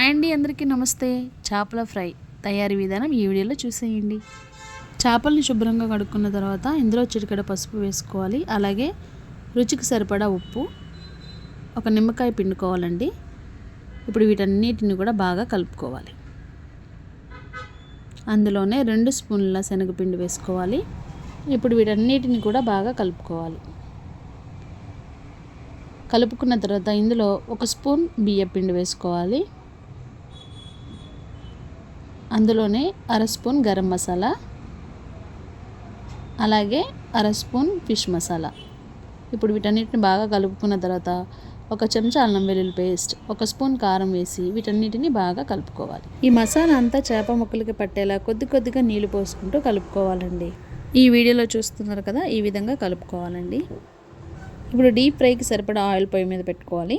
Hi అండి అందరికీ నమస్తే. చేపల ఫ్రై తయారీ విధానం ఈ వీడియోలో చూసేయండి. చేపల్ని శుభ్రంగా కడుక్కున్న తర్వాత ఇందులో చిటికడ పసుపు వేసుకోవాలి. అలాగే రుచికి సరిపడా ఉప్పు ఒక నిమ్మకాయ పిండుకోవాలండి. ఇప్పుడు వీటన్నిటిని కూడా బాగా కలుపుకోవాలి. అందులోనే రెండు స్పూన్ల శనగపిండి వేసుకోవాలి. ఇప్పుడు వీటన్నిటిని కూడా బాగా కలుపుకోవాలి. కలుపుకున్న తర్వాత ఇందులో ఒక స్పూన్ బియ్య పిండి వేసుకోవాలి. అందులోనే అర స్పూన్ గరం మసాలా అలాగే అర స్పూన్ ఫిష్ మసాలా. ఇప్పుడు వీటన్నిటిని బాగా కలుపుకున్న తర్వాత ఒక చెంచా అల్లం వెల్లుల్లి పేస్ట్ ఒక స్పూన్ కారం వేసి వీటన్నిటిని బాగా కలుపుకోవాలి. ఈ మసాలా అంతా చేప ముక్కలకి పట్టేలా కొద్ది కొద్దిగా నీళ్ళు పోసుకుంటూ కలుపుకోవాలండి. ఈ వీడియోలో చూస్తున్నారు కదా ఈ విధంగా కలుపుకోవాలండి. ఇప్పుడు డీప్ ఫ్రైకి సరిపడా ఆయిల్ పొయ్యి మీద పెట్టుకోవాలి.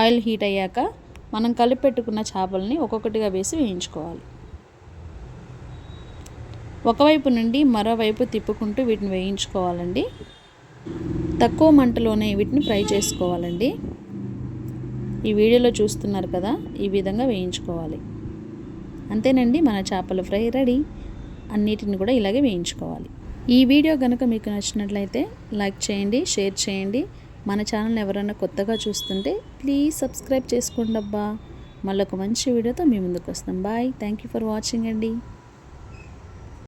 ఆయిల్ హీట్ అయ్యాక మనం కలిపి పెట్టుకున్న చేపలని ఒక్కొక్కటిగా వేసి వేయించుకోవాలి. ఒకవైపు నుండి మరోవైపు తిప్పుకుంటూ వీటిని వేయించుకోవాలండి. తక్కువ మంటలోనే వీటిని ఫ్రై చేసుకోవాలండి. ఈ వీడియోలో చూస్తున్నారు కదా ఈ విధంగా వేయించుకోవాలి. అంతేనండి మన చేపల ఫ్రై రెడీ. అన్నిటిని కూడా ఇలాగే వేయించుకోవాలి. ఈ వీడియో కనుక మీకు నచ్చినట్లయితే లైక్ చేయండి షేర్ చేయండి. మన ఛానల్ ఎవరైనా కొత్తగా చూస్తుంటే ప్లీజ్ సబ్స్క్రైబ్ చేసుకోండి అబ్బా మళ్ళొక ఒక మంచి వీడియోతో మీ ముందుకు వస్తాం. Bye thank you for watching అండి.